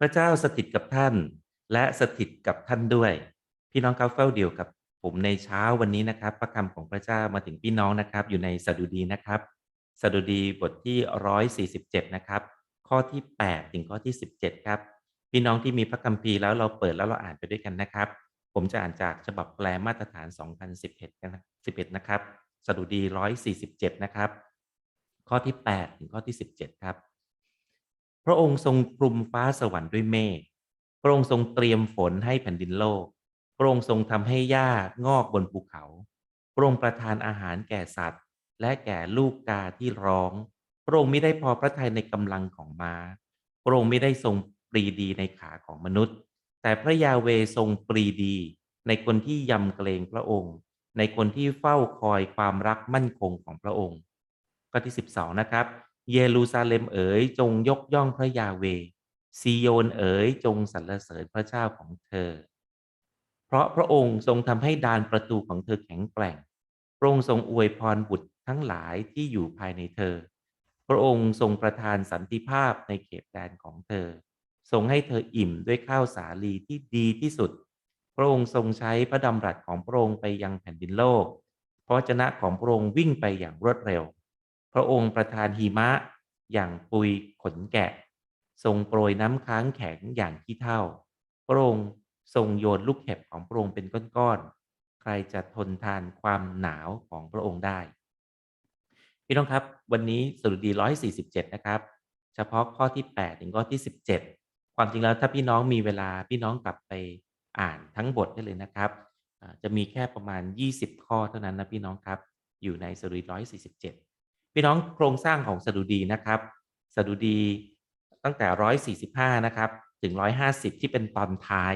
พระเจ้าสถิตกับท่าน และสถิตกับท่านด้วย พี่น้องครับเฝ้าเดียวกับผมในเช้าวันนี้นะครับ พระคำของพระเจ้ามาถึงพี่น้องนะครับ อยู่ในสดุดีนะครับสดุดีบทที่ 147 นะครับ ข้อที่ 8 ถึงข้อที่ 17 ครับ พี่น้องที่มีพระคัมภีร์แล้วเราเปิดแล้วเราอ่านไปด้วยกันนะครับ ผมจะอ่านจากฉบับแปลมาตรฐาน 2011กันนะ11 นะครับสดุดี 147 นะครับ ข้อที่ 8 ถึงข้อที่ 17 ครับ ระองค์ทรงคลุมฟ้าสวรรค์ด้วยเมฆพระองค์ทรงเตรียมฝนให้แผ่นดินโลก พระองค์ทรงทำให้หญ้างอกบนภูเขา พระองค์ประทานอาหารแก่สัตว์ และแก่ลูกกาที่ร้อง พระองค์ไม่ได้พอพระทัยในกำลังของม้า พระองค์ไม่ได้ทรงปรีดีในขาของมนุษย์ แต่พระยาเวทรงปรีดี ในคนที่ยำเกรงพระองค์ ในคนที่เฝ้าคอยความรักมั่นคงของพระองค์ข้อที่ 12 นะครับ เยรูซาเล็มเอ๋ยจงยกย่องพระยาเวซีโยนเอ๋ยจงสรรเสริญพระเจ้าของเธอ เพราะพระองค์ทรงทำให้ดานประตูของเธอแข็งแกร่ง พระองค์ทรงอวยพรบุตรทั้งหลายที่อยู่ภายในเธอ พระองค์ทรงประทานสันติภาพในเขตแดนของเธอ ทรงให้เธออิ่มด้วยข้าวสาลีที่ดีที่สุด พระองค์ทรงใช้พระดำรัสของพระองค์ไปยังแผ่นดินโลกเพราะชนะของพระองค์วิ่งไปอย่างรวดเร็ว พระองค์ประทานหิมะอย่างปุยขนแกะ ทรงโปรยน้ำค้างแข็งอย่างขี้เท่า พระองค์ทรงโยนลูกเห็บของพระองค์เป็นก้อนๆ ใครจะทนทานความหนาวของพระองค์ได้ พี่น้องครับ วันนี้สดุดี147 นะครับ เฉพาะข้อที่ 8 ถึงข้อที่ 17 ความจริงแล้วถ้าพี่น้องมีเวลาพี่น้องกลับไปอ่านทั้งบทได้เลยนะครับ จะมีแค่ประมาณ 20 ข้อเท่านั้นนะพี่น้องครับ อยู่ในสดุดี147 พี่น้องโครงสร้างของสดุดีนะครับสดุดีตั้งแต่ 145 นะครับ ถึง 150 ที่เป็นตอนท้าย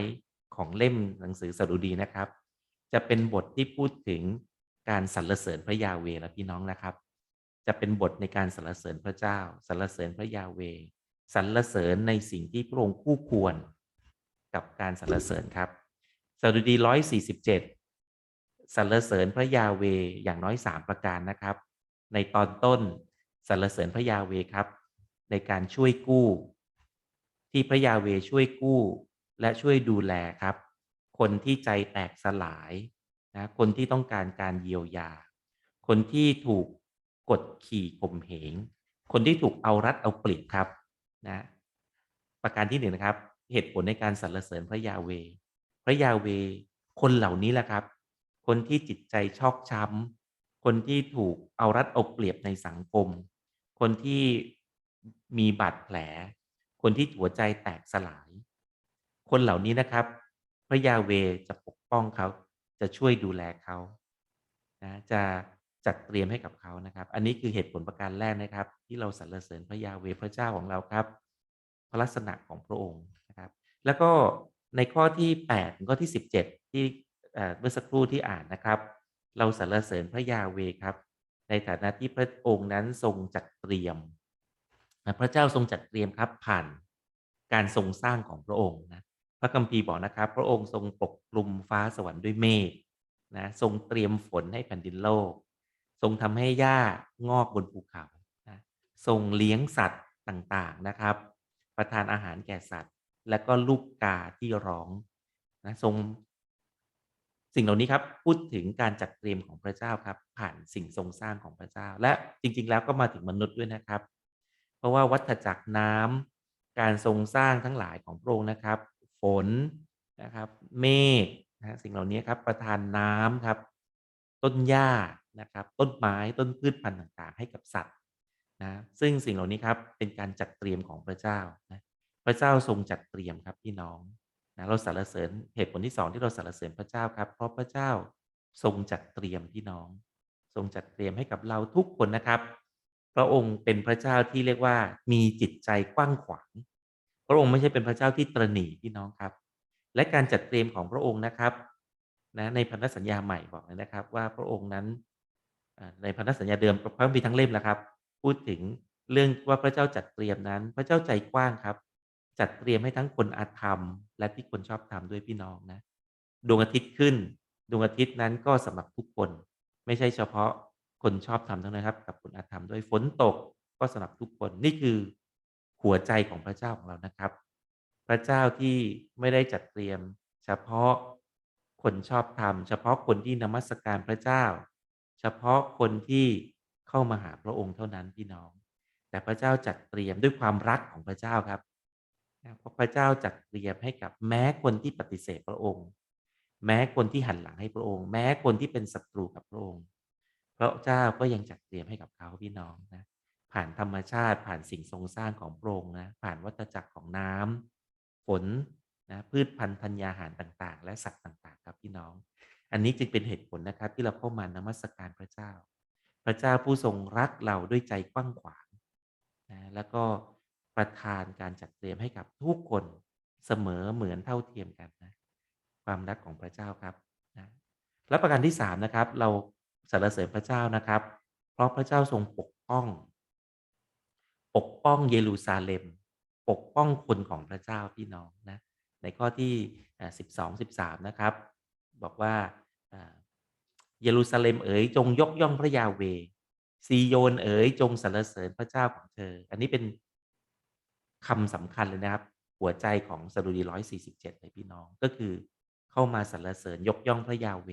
ของเล่มหนังสือสดุดีนะครับ จะเป็นบทที่พูดถึงการสรรเสริญพระยาเวและพี่น้องนะครับ จะเป็นบทในการสรรเสริญพระเจ้าสรรเสริญพระยาเวสรรเสริญในสิ่งที่พระองค์คู่ควร กับการสรรเสริญครับสดุดี 147สรรเสริญพระยาเวอย่างน้อย 3 ประการนะครับ ในตอนต้นสรรเสริญพระยาเวครับ ในการช่วยกู้ ที่พระยาเวช่วยกู้ และช่วยดูแลครับ คนที่ใจแตกสลายนะคนที่ต้องการการเยียวยา คนที่ถูกกดขี่ข่มเหง คนที่ถูกเอารัดเอาเปรียบครับนะประการที่หนึ่งนะครับ เหตุผลในการสรรเสริญพระยาเว พระยาเว คนเหล่านี้แหละครับ คนที่จิตใจชอกช้ำ คนที่ถูกเอารัดเอาเปรียบในสังคม คนที่มีบาดแผล คนที่หัวใจแตกสลาย คนเหล่านี้นะครับ พระยาเวจะปกป้องเขาจะช่วยดูแลเขานะจะจัดเตรียมให้กับเขานะครับ อันนี้คือเหตุผลประการแรกนะครับ ที่เราสรรเสริญพระยาเวพระเจ้าของเราครับพระลักษณะของพระองค์นะครับ แล้วก็ในข้อที่8ถึงข้อที่ 17 ที่เอ่เมื่อสักครู่ที่อ่านนะครับ เราสรรเสริญพระยาเวครับ ในฐานะที่พระองค์นั้นทรงจัดเตรียมพระเจ้าทรงจัดเตรียมครับผ่านการทรงสร้างของพระองค์นะพระคัมภีร์บอกนะครับ พระองค์ทรงปกคลุมฟ้าสวรรค์ด้วยเมฆนะทรงเตรียมฝนให้แผ่นดินโลก ทรงทำให้หญ้างอกบนภูเขานะทรงเลี้ยงสัตว์ต่างๆนะครับ ประทานอาหารแก่สัตว์ และก็ลูกกาที่ร้องนะทรง สิ่งเหล่านี้ครับพูดถึงการจัดเตรียมของพระเจ้าครับ ผ่านสิ่งทรงสร้างของพระเจ้า และจริง ๆ แล้วก็มาถึงมนุษย์ด้วยนะครับ เพราะว่าวัฏจักรน้ำการทรงสร้างทั้งหลายของพระองค์นะครับ ฝนนะครับ เมฆนะสิ่งเหล่านี้ครับประทานน้ำครับ ต้นหญ้านะครับ ต้นไม้ต้นพืชพันธุ์ต่างๆ ให้กับสัตว์นะซึ่งสิ่งเหล่านี้ครับเป็นการจัดเตรียมของพระเจ้านะพระเจ้าทรงจัดเตรียมครับพี่น้อง นะเราสรรเสริญเหตุผลที่สองที่เราสรรเสริญพระเจ้าครับ เพราะพระเจ้าทรงจัดเตรียมพี่น้อง ทรงจัดเตรียมให้กับเราทุกคนนะครับ พระองค์เป็นพระเจ้าที่เรียกว่ามีจิตใจกว้างขวาง พระองค์ไม่ใช่เป็นพระเจ้าที่ตรหนีพี่น้องครับ และการจัดเตรียมของพระองค์นะครับนะในพันธสัญญาใหม่บอกเลยนะครับ ว่าพระองค์นั้นในพันธสัญญาเดิมพระคัมภีร์ทั้งเล่มแล้วครับ พูดถึงเรื่องว่าพระเจ้าจัดเตรียมนั้น พระเจ้าใจกว้างครับ จัดเตรียมให้ทั้งคนอาธรรม และที่คนชอบธรรมด้วยพี่น้องนะ ดวงอาทิตย์ขึ้น ดวงอาทิตย์นั้นก็สำหรับทุกคน ไม่ใช่เฉพาะคนชอบธรรมเท่านั้นครับ กับคนอาธรรมด้วยฝนตกก็สำหรับทุกคนนี่คือหัวใจของพระเจ้าของเรานะครับ พระเจ้าที่ไม่ได้จัดเตรียม เฉพาะคนชอบธรรม เฉพาะคนที่นมัสการพระเจ้า เฉพาะคนที่เข้ามาหาพระองค์เท่านั้นพี่น้อง แต่พระเจ้าจัดเตรียมด้วยความรักของพระเจ้าครับ นะเพราะพระเจ้าจัดเตรียมให้กับแม้คนที่ปฏิเสธพระองค์ แม้คนที่หันหลังให้พระองค์ แม้คนที่เป็นศัตรูกับพระองค์ พระเจ้าก็ยังจัดเตรียมให้กับเขาพี่น้องนะผ่านธรรมชาติผ่านสิ่งทรงสร้างของพระองค์นะผ่านวัฏจักรของน้ำฝนนะพืชพันธุ์ธัญญาหารต่างๆ และสัตว์ต่างๆ ครับพี่น้อง อันนี้จึงเป็นเหตุผลนะครับ ที่เราเข้ามานมัสการพระเจ้า พระเจ้าผู้ทรงรักเราด้วยใจกว้างขวางนะแล้วก็ ประทานการจัดเตรียมให้กับทุกคนเสมอเหมือนเท่าเทียมกันนะความรักของพระเจ้าครับนะและประการที่สามนะครับ เราสรรเสริญพระเจ้านะครับ เพราะพระเจ้าทรงปกป้อง ปกป้องเยรูซาเล็ม ปกป้องคนของพระเจ้าพี่น้องนะในข้อที่สิบสองสิบสามนะครับ บอกว่าเยรูซาเล็มเอ๋ยจงยกย่องพระยาเวซีโยนเอ๋ยจงสรรเสริญพระเจ้าของเธอ อันนี้เป็น คำสำคัญเลยนะครับ หัวใจของสดุดีร้อยสี่สิบเจ็ดเลยพี่น้องก็คือเข้ามาสรรเสริญยกย่องพระยาเว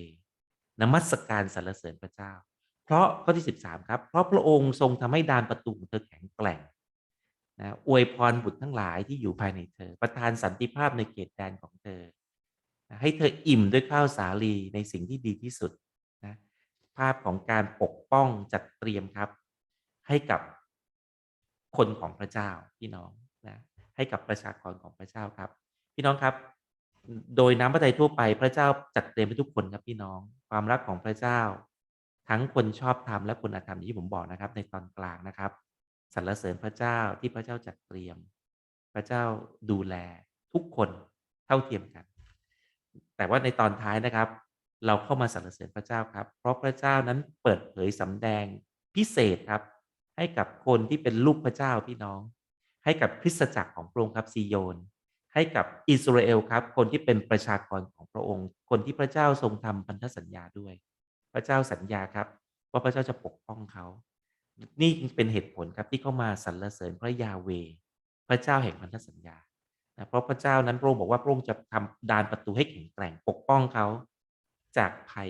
นมัสการสรรเสริญพระเจ้า เพราะข้อที่สิบสามครับ เพราะพระองค์ทรงทำให้ดานประตูของเธอแข็งแกร่งนะอวยพรบุตรทั้งหลายที่อยู่ภายในเธอ ประทานสันติภาพในเขตแดนของเธอนะให้เธออิ่มด้วยข้าวสาลีในสิ่งที่ดีที่สุดนะภาพของการปกป้องจัดเตรียมครับ ให้กับคนของพระเจ้าพี่น้อง นะให้กับประชากรของพระเจ้าครับ พี่น้องครับ โดยน้ำพระทัยทั่วไปพระเจ้าจัดเตรียมให้ทุกคนครับพี่น้องความรักของพระเจ้า ทั้งคนชอบธรรมและคนอธรรมที่ผมบอกนะครับ ในตอนกลางนะครับสรรเสริญพระเจ้าที่พระเจ้าจัดเตรียม พระเจ้าดูแลทุกคนเท่าเทียมกัน แต่ว่าในตอนท้ายนะครับ เราเข้ามาสรรเสริญพระเจ้าครับ เพราะพระเจ้านั้นเปิดเผยสำแดงพิเศษครับ ให้กับคนที่เป็นลูกพระเจ้าพี่น้อง ให้กับคริสตจักรของพระองค์ครับซีโยน ให้กับอิสราเอลครับ คนที่เป็นประชากรของพระองค์ คนที่พระเจ้าทรงทำพันธสัญญาด้วย พระเจ้าสัญญาครับ ว่าพระเจ้าจะปกป้องเขา นี่เป็นเหตุผลครับที่เข้ามาสรรเสริญพระยาเว พระเจ้าแห่งพันธสัญญาเพราะพระเจ้านั้นพระองค์บอกว่าพระองค์จะทำดานประตูให้แข็งแกร่งปกป้องเขาจากภัย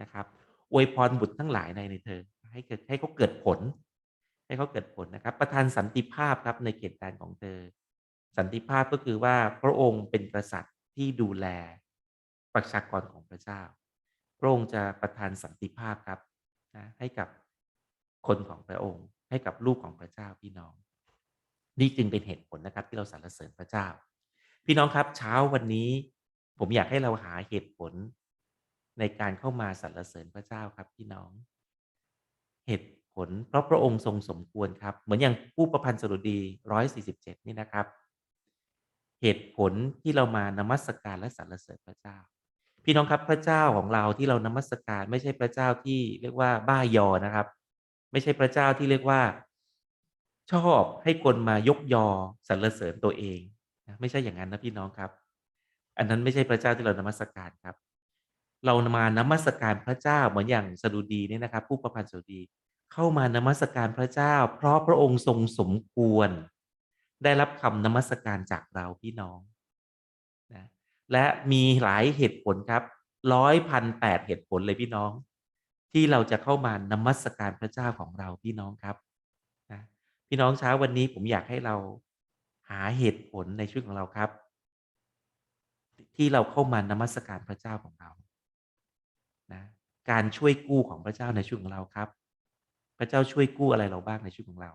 นะครับอวยพรบุตรทั้งหลายในในเธอให้เกิดให้เขาเกิดผล ให้เขาเกิดผลนะครับ ประทานสันติภาพครับในเขตแดนของเธอ สันติภาพก็คือว่าพระองค์เป็นกษัตริย์ที่ดูแลประชากรของพระเจ้า พระองค์จะประทานสันติภาพครับนะให้กับคนของพระองค์ ให้กับลูกของพระเจ้าพี่น้อง นี่จึงเป็นเหตุผลนะครับ ที่เราสรรเสริญพระเจ้า พี่น้องครับเช้าวันนี้ผมอยากให้เราหาเหตุผลในการเข้ามาสรรเสริญพระเจ้าครับพี่น้อง เหตุ ผล เพราะพระองค์ทรงสมควรครับ เหมือนอย่างผู้ประพันธ์สดุดีร้อยสี่สิบเจ็ดนี่นะครับ เหตุผลที่เรามานมัสการและสรรเสริญพระเจ้า พี่น้องครับพระเจ้าของเราที่เรานมัสการไม่ใช่พระเจ้าที่เรียกว่าบ้ายอนะครับ ไม่ใช่พระเจ้าที่เรียกว่า ชอบให้คนมายกยอสรรเสริญตัวเองนะไม่ใช่อย่างนั้นนะพี่น้องครับ อันนั้นไม่ใช่พระเจ้าที่เรานมัสการครับเรามานมัสการพระเจ้าเหมือนอย่างสดุดีเนี่ยนะครับ ผู้ประพันธ์สดุดี เข้ามานมัสการพระเจ้า เพราะพระองค์ทรงสมควร ได้รับคำนมัสการจากเราพี่น้องนะและมีหลายเหตุผลครับร้อยพันแปดเหตุผลเลยพี่น้อง ที่เราจะเข้ามานมัสการพระเจ้าของเราพี่น้องครับนะพี่น้องเช้าวันนี้ผมอยากให้เราหาเหตุผลในชีวิตของเราครับ ที่เราเข้ามานมัสการพระเจ้าของเรานะการช่วยกู้ของพระเจ้าในชีวิตของเราครับ พระเจ้าช่วยกู้อะไรเราบ้างในชีวิตของเรา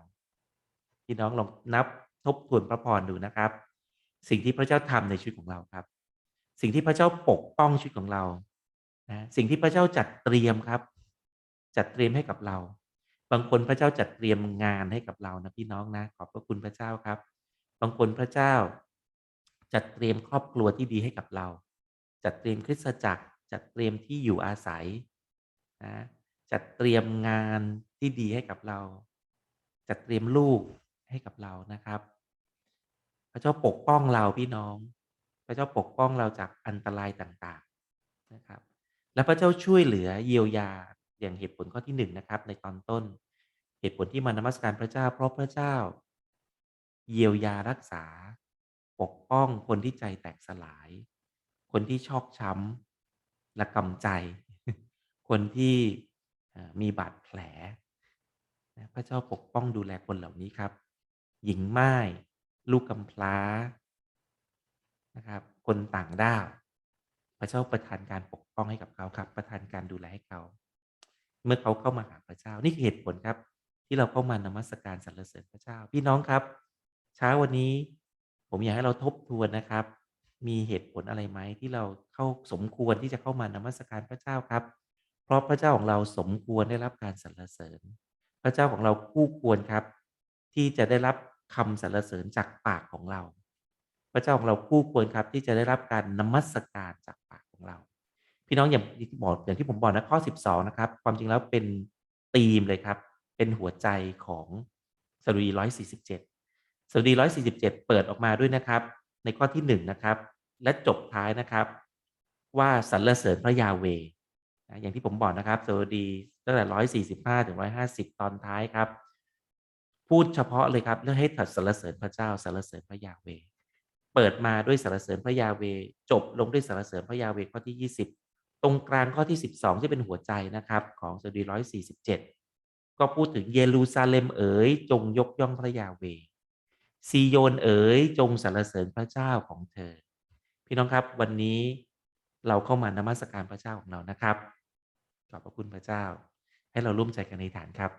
พี่น้องลองนับทบทวนพระพรดูนะครับ สิ่งที่พระเจ้าทำในชีวิตของเราครับ สิ่งที่พระเจ้าปกป้องชีวิตของเรานะสิ่งที่พระเจ้าจัดเตรียมครับ จัดเตรียมให้กับเรา บางคนพระเจ้าจัดเตรียมงานให้กับเรานะพี่น้องนะ ขอบพระคุณพระเจ้าครับ บางคนพระเจ้า จัดเตรียมครอบครัวที่ดีให้กับเรา จัดเตรียมคริสตจักร จัดเตรียมที่อยู่อาศัยนะ จัดเตรียมงานที่ดีให้กับเรา จัดเตรียมลูกให้กับเรานะครับ พระเจ้าปกป้องเราพี่น้อง พระเจ้าปกป้องเราจากอันตรายต่างๆนะครับ และพระเจ้าช่วยเหลือเยียวยาอย่างเหตุผลข้อที่หนึ่งนะครับ ในตอนต้น เหตุผลที่มานมัสการพระเจ้า เพราะพระเจ้า เยียวยารักษา ปกป้องคนที่ใจแตกสลาย คนที่ชอกช้ำระกำใจ คนที่ มีบาดแผลพระเจ้าปกป้องดูแลคนเหล่านี้ครับ หญิงไม่ายลูกกำพร้านะครับคนต่างด้าว พระเจ้าประทานการปกป้องให้กับเขาครับ ประทานการดูแลให้เขา เมื่อเขาเข้ามาหาพระเจ้า นี่คือเหตุผลครับ ที่เราเข้ามานมัสการสรรเสริญพระเจ้า พี่น้องครับ เช้าวันนี้ ผมอยากให้เราทบทวนนะครับ มีเหตุผลอะไรไหมที่เราเข้าสมควรที่จะเข้ามานมัสการพระเจ้าครับ ราะพระเจ้าของเราสมควรได้รับการสรรเสริญ พระเจ้าของเราคู่ควรครับ ที่จะได้รับคำสรรเสริญจากปากของเรา พระเจ้าของเราคู่ควรครับ ที่จะได้รับการนมัสการจากปากของเรา พี่น้องอย่างที่บอกอย่างที่ผมบอกนะข้อ 12 นะครับ ความจริงแล้วเป็นธีมเลยครับ เป็นหัวใจของสดุดี147สดุดี147 เปิดออกมาด้วยนะครับ ในข้อที่1นะครับและจบท้ายนะครับ ว่าสรรเสริญพระยาเว นะอย่างที่ผมบอกนะครับสดุดีตั้งแต่145ถึง150ตอนท้ายครับ พูดเฉพาะเลยครับเรื่องให้ถัดสรรเสริญพระเจ้าสรรเสริญพระยาเว เปิดมาด้วยสรรเสริญพระยาเว จบลงด้วยสรรเสริญพระยาเวข้อที่20ตรงกลางข้อที่12ที่เป็นหัวใจนะครับของสดุดี147ก็พูดถึงเยรูซาเล็มเอ๋ยจงยกย่องพระยาเวซีโยนเอ๋ยจงสรรเสริญพระเจ้าของเธอ พี่น้องครับวันนี้เราเข้ามานมัสการพระเจ้าของเรานะครับ ขอบพระคุณพระเจ้า ให้เราร่วมใจกันในฐานครับ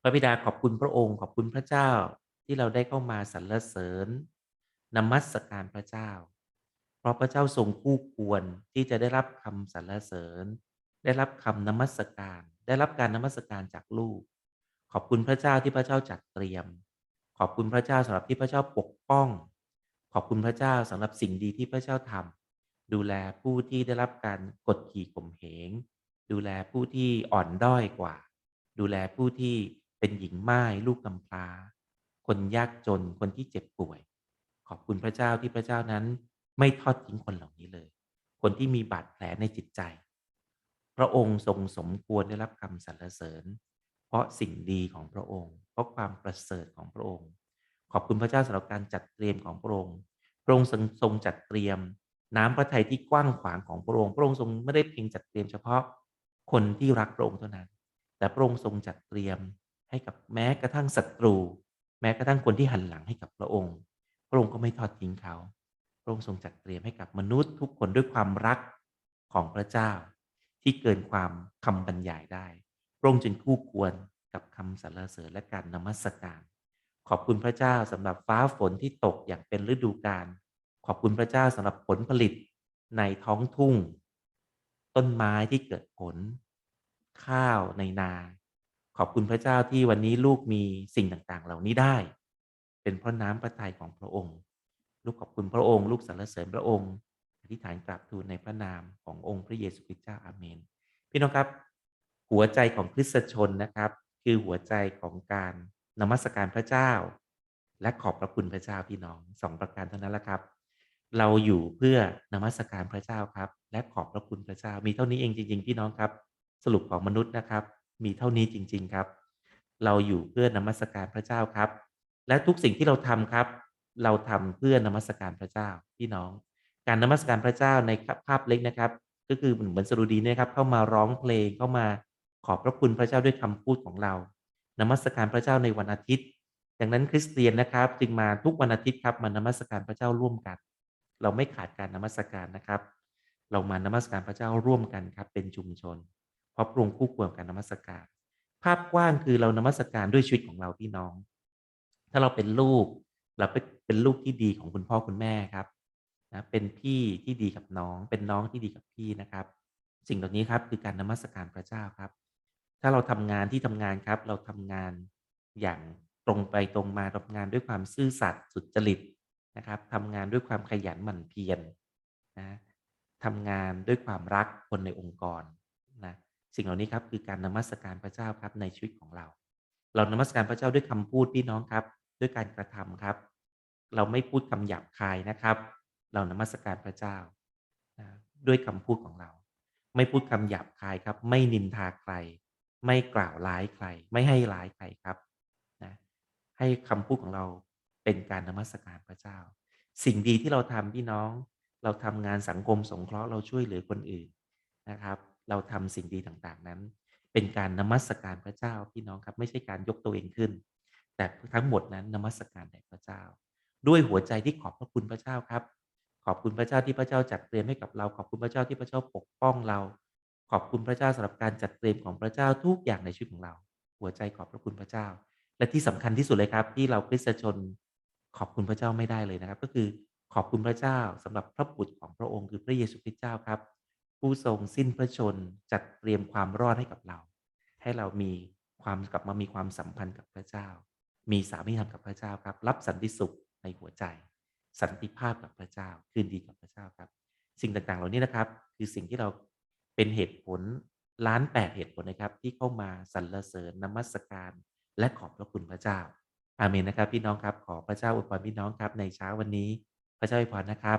พระบิดาขอบคุณพระองค์ขอบคุณพระเจ้าที่เราได้เข้ามาสรรเสริญนมัสการพระเจ้า เพราะพระเจ้าทรงคู่ควรที่จะได้รับคำสรรเสริญ ได้รับคำนมัสการ ได้รับการนมัสการจากลูก ขอบคุณพระเจ้าที่พระเจ้าจัดเตรียม ขอบคุณพระเจ้าสำหรับที่พระเจ้าปกป้อง ขอบคุณพระเจ้าสำหรับสิ่งดีที่พระเจ้าทำดูแลผู้ที่ได้รับการกดขี่ข่มเหง ดูแลผู้ที่อ่อนด้อยกว่า ดูแลผู้ที่เป็นหญิงม่ายลูกกำพร้า คนยากจนคนที่เจ็บป่วย ขอบคุณพระเจ้าที่พระเจ้านั้น ไม่ทอดทิ้งคนเหล่านี้เลย คนที่มีบาดแผลในจิตใจ พระองค์ทรงสมควรได้รับคำสรรเสริญ เพราะสิ่งดีของพระองค์ เพราะความประเสริฐของพระองค์ ขอบคุณพระเจ้าสำหรับการจัดเตรียมของพระองค์ พระองค์ทรงจัดเตรียม น้ำพระทัยที่กว้างขวางของพระองค์ พระองค์ทรงไม่ได้เพียงจัดเตรียมเฉพาะ คนที่รักพระองค์เท่านั้น แต่พระองค์ทรงจัดเตรียมให้กับแม้กระทั่งศัตรู แม้กระทั่งคนที่หันหลังให้กับพระองค์ พระองค์ก็ไม่ทอดทิ้งเขา พระองค์ทรงจัดเตรียมให้กับมนุษย์ทุกคนด้วยความรักของพระเจ้า ที่เกินความคำบรรยายได้ พระองค์จึงคู่ควรกับคำสรรเสริญและการนมัสการ ขอบคุณพระเจ้าสำหรับฟ้าฝนที่ตกอย่างเป็นฤดูกาลขอบคุณพระเจ้าสำหรับผลผลิตในท้องทุ่ง ต้นไม้ที่เกิดผล ข้าวในนา ขอบคุณพระเจ้าที่วันนี้ลูกมีสิ่งต่างๆ เหล่านี้ได้ เป็นเพราะน้ำพระทัยของพระองค์ ลูกขอบคุณพระองค์ ลูกสรรเสริญพระองค์อธิษฐานกราบทูลในพระนามขององค์พระเยซูคริสต์เจ้าอาเมน พี่น้องครับ หัวใจของคริสตชนนะครับ คือหัวใจของการนมัสการพระเจ้า และขอบพระคุณพระเจ้าพี่น้องสองประการเท่านั้นแหละครับ เราอยู่เพื่อนมัสการพระเจ้าครับ และขอบพระคุณพระเจ้า มีเท่านี้เองจริงๆพี่น้องครับ สรุปของมนุษย์นะครับ มีเท่านี้จริง ๆครับ เราอยู่เพื่อนมัสการพระเจ้าครับ และทุกสิ่งที่เราทำครับ เราทำเพื่อนมัสการพระเจ้า พี่น้อง การนมัสการพระเจ้าในภาพเล็กนะครับ ก็คือเหมือนสรุดีนะครับ เข้ามาร้องเพลงเข้ามาขอบพระคุณพระเจ้าด้วยคำพูดของเรา นมัสการพระเจ้าในวันอาทิตย์ดังนั้นคริสเตียนนะครับ จึงมาทุกวันอาทิตย์ครับมานมัสการพระเจ้าร่วมกัน เราไม่ขาดการนมัสการนะครับ เรามานมัสการพระเจ้าร่วมกันครับ เป็นชุมชน เพราะพระองค์คู่ควรการนมัสการ ภาพกว้างคือเรานมัสการด้วยชีวิตของเราพี่น้อง ถ้าเราเป็นลูก เราเป็นลูกที่ดีของคุณพ่อคุณแม่ครับนะเป็นพี่ที่ดีกับน้อง เป็นน้องที่ดีกับพี่นะครับ สิ่งเหล่านี้ครับคือการนมัสการพระเจ้าครับ ถ้าเราทำงานที่ทำงานครับ เราทำงานอย่างตรงไปตรงมาทำงานด้วยความซื่อสัตย์สุจริต นะครับทำงานด้วยความขยันหมั่นเพียรนะทำงานด้วยความรักคนในองค์กรนะสิ่งเหล่านี้ครับคือการนมัสการพระเจ้าครับในชีวิตของเรา เรานมัสการพระเจ้าด้วยคำพูดพี่น้องครับ ด้วยการกระทำครับ เราไม่พูดคำหยาบคายนะครับ เรานมัสการพระเจ้านะด้วยคำพูดของเรา ไม่พูดคำหยาบคายครับ ไม่นินทาใคร ไม่กล่าวร้ายใคร ไม่ให้ร้ายใครครับนะให้คำพูดของเรา เป็นการนมัสการพระเจ้า สิ่งดีที่เราทำพี่น้อง เราทำงานสังคมสงเคราะห์เราช่วยเหลือคนอื่นนะครับ เราทำสิ่งดีต่างๆนั้น เป็นการนมัสการพระเจ้าพี่น้องครับไม่ใช่การยกตัวเองขึ้น แต่ทั้งหมดนั้นนมัสการแด่พระเจ้า ด้วยหัวใจที่ขอบพระคุณพระเจ้าครับ ขอบคุณพระเจ้าที่พระเจ้าจัดเตรียมให้กับเราขอบคุณพระเจ้าที่พระเจ้าปกป้องเรา ขอบคุณพระเจ้าสำหรับการจัดเตรียมของพระเจ้าทุกอย่างในชีวิตของเรา หัวใจขอบพระคุณพระเจ้า และที่สำคัญที่สุดเลยครับ ที่เราคริสตชน ขอบคุณพระเจ้าไม่ได้เลยนะครับ ก็คือขอบคุณพระเจ้าสำหรับพระบุตรของพระองค์คือพระเยซูคริสต์เจ้าครับ ผู้ทรงสิ้นพระชนจัดเตรียมความรอดให้กับเรา ให้เรามีความกลับมามีความสัมพันธ์กับพระเจ้า มีสามีธรรมกับพระเจ้าครับ รับสันติสุขในหัวใจ สันติภาพกับพระเจ้าคืนดีกับพระเจ้าครับ สิ่งต่างๆ เหล่านี้นะครับ คือสิ่งที่เราเป็นเหตุผลล้านแปดเหตุผลนะครับ ที่เข้ามาสรรเสริญนมัสการ และขอบพระคุณพระเจ้า อาเมนนะครับ พี่น้องครับขอพระเจ้าอวยพรพี่น้องครับในเช้าวันนี้ พระเจ้าอวยพรนะครับ